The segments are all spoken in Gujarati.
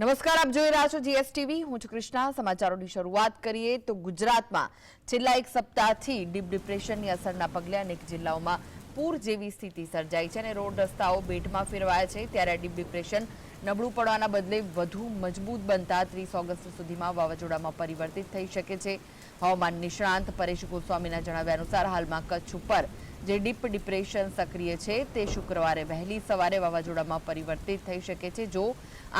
નમસ્કાર, આપ જોઈ રહ્યા છો જીએસટીવી હું છું કૃષ્ણા. સમાચારોની શરૂઆત કરીએ તો ગુજરાતમાં છેલ્લા એક સપ્તાહથી ડીપ ડિપ્રેશનની અસરના પગલે અનેક જિલ્લાઓમાં પૂર જેવી સ્થિતિ સર્જાઈ છે અને રોડ રસ્તાઓ બેટમાં ફેરવાયા છે. ત્યારે ડીપ ડિપ્રેશન નબળું પડવાના બદલે વધુ મજબૂત બનતા ત્રીસ ઓગસ્ટ સુધીમાં વાવાઝોડામાં પરિવર્તિત થઈ શકે છે. હવામાન નિષ્ણાંત પરેશ ગોસ્વામીના જણાવ્યા અનુસાર હાલમાં કચ્છ ઉપર જે ડીપ ડિપ્રેશન સક્રિય છે તે શુક્રવારે વહેલી સવારે વાવાઝોડામાં પરિવર્તિત થઈ શકે છે. જો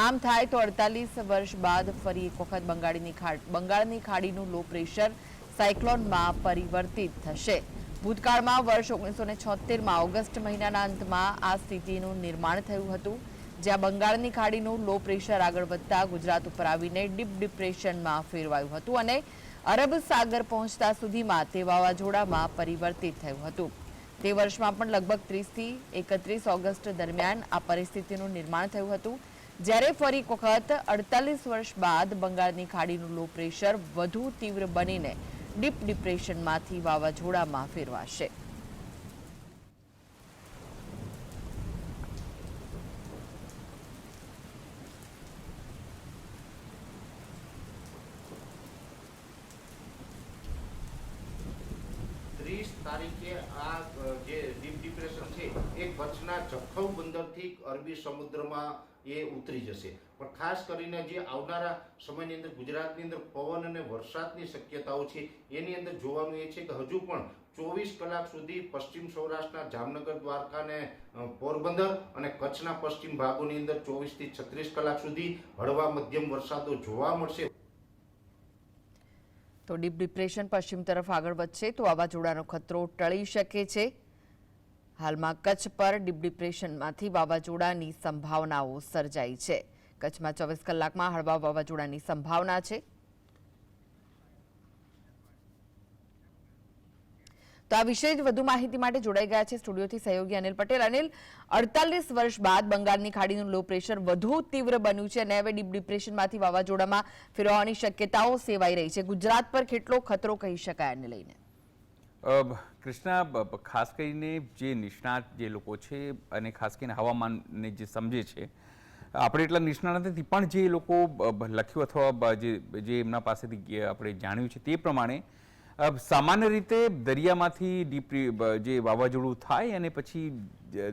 આમ થાય તો અડતાલીસ વર્ષ બાદ ફરી એક વખત બંગાળની ખાડી બંગાળની ખાડીનું લો પ્રેશર સાયક્લોનમાં પરિવર્તિત થશે. ભૂતકાળમાં વર્ષ ઓગણીસો ને છોતેરમાં ઓગસ્ટ મહિનાના અંતમાં આ સ્થિતિનું નિર્માણ થયું હતું. જ્યાં બંગાળની ખાડીનું લો પ્રેશર આગળ વધતા ગુજરાત ઉપર આવીને ડીપ ડિપ્રેશનમાં ફેરવાયું હતું અને અરબ સાગર પહોંચતા સુધીમાં તે વાવાઝોડામાં પરિવર્તિત થયું હતું. તે વર્ષમાં પણ લગભગ ત્રીસથી એકત્રીસ ઓગસ્ટ દરમિયાન આ પરિસ્થિતિનું નિર્માણ થયું હતું. જ્યારે ફરી વખત અડતાલીસ વર્ષ બાદ બંગાળની ખાડીનું લો પ્રેશર વધુ તીવ્ર બનીને ડીપ ડિપ્રેશનમાંથી વાવાઝોડામાં ફેરવાશે. ત્રીસ તારીખે આ કચ્છના જખૌ બંદરથી અરબી સમુદ્રમાં એ ઉતરી જશે. પણ ખાસ કરીને જે આવનારા સમયની અંદર ગુજરાતની અંદર પવન અને વરસાદની શક્યતાઓ છે, એની અંદર જોવાનું એ છે કે હજુ પણ ચોવીસ કલાક સુધી પશ્ચિમ સૌરાષ્ટ્રના જામનગર, દ્વારકા અને પોરબંદર અને કચ્છના પશ્ચિમ ભાગોની અંદર ચોવીસથી છત્રીસ કલાક સુધી હળવા મધ્યમ વરસાદો જોવા મળશે. તો ડીપ ડિપ્રેશન પશ્ચિમ તરફ આગળ વધશે તો વાવાઝોડાનો ખતરો ટળી શકે છે. હાલમાં કચ્છ પર ડીપ ડિપ્રેશનમાંથી વાવાઝોડાની સંભાવનાઓ સર્જાઈ છે. કચ્છમાં ચોવીસ કલાકમાં હળવા વાવાઝોડાની સંભાવના છે. તો આ વિશે વધુ માહિતી માટે જોડાઈ ગયા છે સ્ટુડિયોથી સહયોગી અનિલ પટેલ. અનિલ, અડતાલીસ વર્ષ બાદ બંગાળની ખાડીનું લો પ્રેશર વધુ તીવ્ર બન્યું છે અને હવે ડીપ ડિપ્રેશનમાંથી વાવાઝોડામાં ફેરવવાની શક્યતાઓ સેવાઈ રહી છે. ગુજરાત પર કેટલો ખતરો કહી શકાય આને લઈને? કૃષ્ણા ખાસ કરીને જે નિષ્ણાત જે લોકો છે અને ખાસ કરીને હવામાનને જે સમજે છે, આપણે એટલા નિષ્ણાત નથી, પણ જે લોકો લખ્યું અથવા જે જે એમના પાસેથી આપણે જાણ્યું છે તે પ્રમાણે સામાન્ય રીતે દરિયામાંથી ડીપ જે વાવાઝોડું થાય અને પછી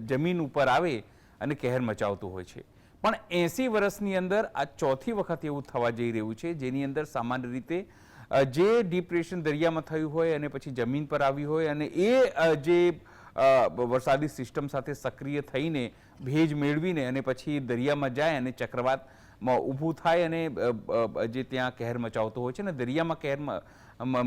જમીન ઉપર આવે અને કહેર મચાવતું હોય છે. પણ એંસી વર્ષની અંદર આ ચોથી વખત એવું થવા જઈ રહ્યું છે, જેની અંદર સામાન્ય રીતે જે ડિપ્રેશન દરિયામાં થયું હોય અને પછી જમીન પર આવ્યું હોય અને એ જે વરસાદી સિસ્ટમ સાથે સક્રિય થઈને ભેજ મેળવીને અને પછી દરિયામાં જાય અને ચક્રવાતમાં ઊભું થાય અને જે ત્યાં કહેર મચાવતો હોય છે ને, દરિયામાં કહેર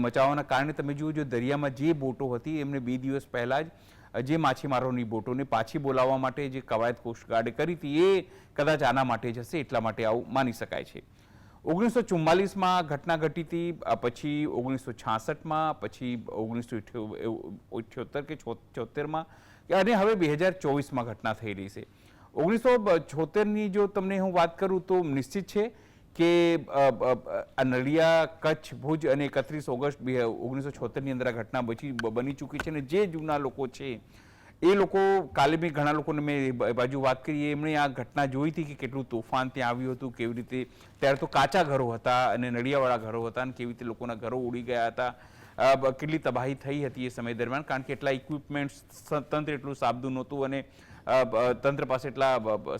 મચાવવાના કારણે તમે જુઓ જો દરિયામાં જે બોટો હતી, એમને બે દિવસ પહેલાં જ જે માછીમારોની બોટોને પાછી બોલાવવા માટે જે કવાયત કોસ્ટગાર્ડે કરી હતી, એ કદાચ આના માટે જ હશે, એટલા માટે આવું માની શકાય છે. ઓગણીસો ચુમ્માલીસમાં ઘટના ઘટી હતી પછી ઓગણીસો છાસઠમાં, પછી ઓગણીસો ઇઠ્યોતેર કે છોતેરમાં અને હવે બે હજાર ચોવીસમાં ઘટના થઈ રહી છે. ઓગણીસો છોતેરની જો તમને હું વાત કરું તો નિશ્ચિત છે કે નડિયા કચ્છ ભુજ અને એકત્રીસ ઓગસ્ટ ઓગણીસો છોતેરની અંદર આ ઘટના બચી બની ચૂકી છે અને જે જૂના લોકો છે એ લોકો કાલે મેં ઘણા લોકોને મેં બાજુ વાત કરી, એમણે આ ઘટના જોઈ હતી કે કેટલું તોફાન ત્યાં આવ્યું હતું, કેવી રીતે ત્યારે તો કાચા ઘરો હતા અને નડિયાવાળા ઘરો હતા અને કેવી રીતે લોકોના ઘરો ઉડી ગયા હતા. કેટલી તબાહી થઈ હતી એ સમય દરમિયાન, કારણ કે એટલા ઇક્વિપમેન્ટ્સ તંત્ર એટલું સાબદું નહોતું અને તંત્ર પાસે એટલા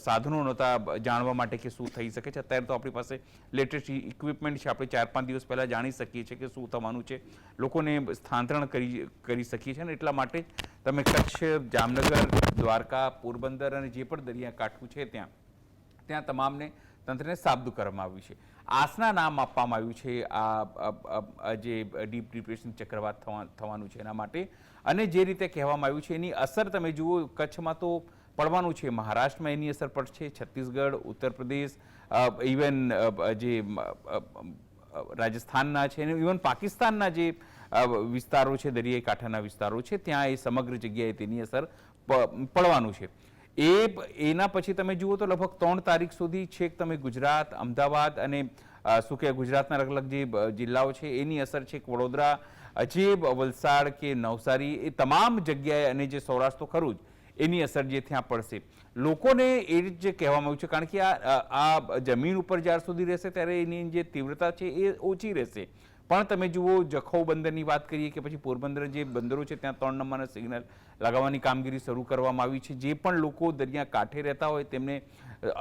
સાધનો નહોતા જાણવા માટે કે શું થઈ શકે છે. અત્યારે તો આપણી પાસે લેટેસ્ટ ઇક્વિપમેન્ટ છે, આપણે ચાર પાંચ દિવસ પહેલાં જાણી શકીએ છીએ કે શું થવાનું છે. લોકોને સ્થાનાંતરણ કરી કરી શકીએ છીએ અને એટલા માટે તમે કચ્છ, જામનગર, દ્વારકા, પોરબંદર અને જે પણ દરિયાકાંઠું છે ત્યાં ત્યાં તમામને તંત્રને સાબદું કરવામાં આવ્યું છે. આસના નામ આપવામાં આવ્યું છે આ જે ડીપ ડિપ્રેશન ચક્રવાત થવા, થવાનું છે એના માટે. અને જે રીતે કહેવામાં આવ્યું છે એની અસર તમે જુઓ, કચ્છમાં તો પડવાનું છે. મહારાષ્ટ્રમાં એની અસર પડશે, છત્તીસગઢ ઉત્તર પ્રદેશ ઇવન જે રાજસ્થાનના છે અને ઇવન પાકિસ્તાનના જે વિસ્તારો છે, દરિયાઈ કાંઠાના વિસ્તારો છે, ત્યાં એ સમગ્ર જગ્યાએ તેની અસર પડવાનું છે. એ એના પછી તમે જુઓ તો લગભગ ત્રણ તારીખ સુધી છેક તમે ગુજરાત, અમદાવાદ અને શું કે ગુજરાતના અલગ અલગ જે જિલ્લાઓ છે, એની અસર છે વડોદરા અજેબ વલસાડ કે નવસારી, એ તમામ જગ્યાએ અને જે સૌરાષ્ટ્ર તો ખરું જ એની અસર જે ત્યાં પડશે. લોકોને એ જ કહેવામાં આવ્યું છે, કારણ કે આ આ જમીન ઉપર જ્યાર સુધી રહેશે, ત્યારે એની જે તીવ્રતા છે એ ઓછી રહેશે. પણ તમે જુઓ જખૌ બંદરની વાત કરીએ કે પછી પોરબંદર જે બંદરો છે, ત્યાં ત્રણ નંબરના સિગ્નલ લગાવવાની કામગીરી શરૂ કરવામાં આવી છે. જે પણ લોકો દરિયા કાંઠે રહેતા હોય, તેમને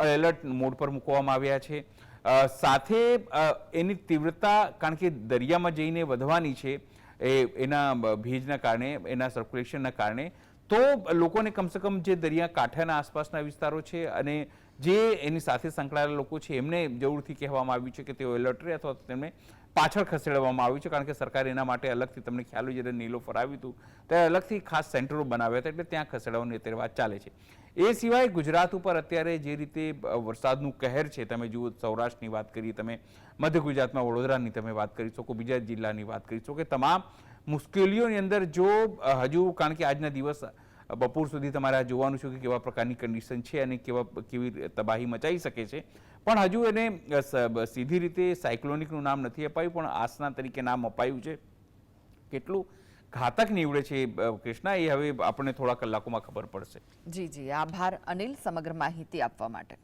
એલર્ટ મોડ પર મૂકવામાં આવ્યા છે. સાથે એની તીવ્રતા, કારણ કે દરિયામાં જઈને વધવાની છે, એ, એના ભેજના કારણે, એના સર્ક્યુલેશનના કારણે તો લોકોને કમસે કમ જે દરિયા કાંઠાના આસપાસના વિસ્તારો છે અને જે એની સાથે સંકળાયેલા લોકો છે, એમને જરૂરથી કહેવામાં આવ્યું છે કે તેઓ એલર્ટ રહે અથવા તેમને પાછળ ખસેડવામાં આવ્યું છે, કારણ કે સરકારે એના માટે અલગથી તમને ખ્યાલ હોય જ્યારે નીલોફર આવ્યું હતું ત્યારે અલગથી ખાસ સેન્ટરો બનાવ્યા હતા, એટલે ત્યાં ખસેડવાની અત્યારે વાત ચાલે છે. એ સિવાય ગુજરાત ઉપર અત્યારે જે રીતે વરસાદનું કહેર છે, તમે જુઓ સૌરાષ્ટ્રની વાત કરી તમે મધ્ય ગુજરાતમાં વડોદરાની તમે વાત કરી શકો, બીજા જિલ્લાની વાત કરી શકો કે તમામ મુશ્કેલીઓની અંદર જો હજુ કારણ કે આજના દિવસ બપોર સુધી તમારે જોવાનું છે કે કેવા પ્રકારની કન્ડિશન છે અને કેવા, કેવી તબાહી મચાઈ શકે છે. પણ હજુ એને સીધી રીતે સાયક્લોનિકનું નામ નથી અપાયું, પણ આસના તરીકે નામ અપાયું છે. કેટલું ઘાતક નીવડે છે કૃષ્ણા, એ હવે આપણને થોડા કલાકોમાં ખબર પડશે. જી જી. આભાર અનિલ, સમગ્ર માહિતી આપવા માટે.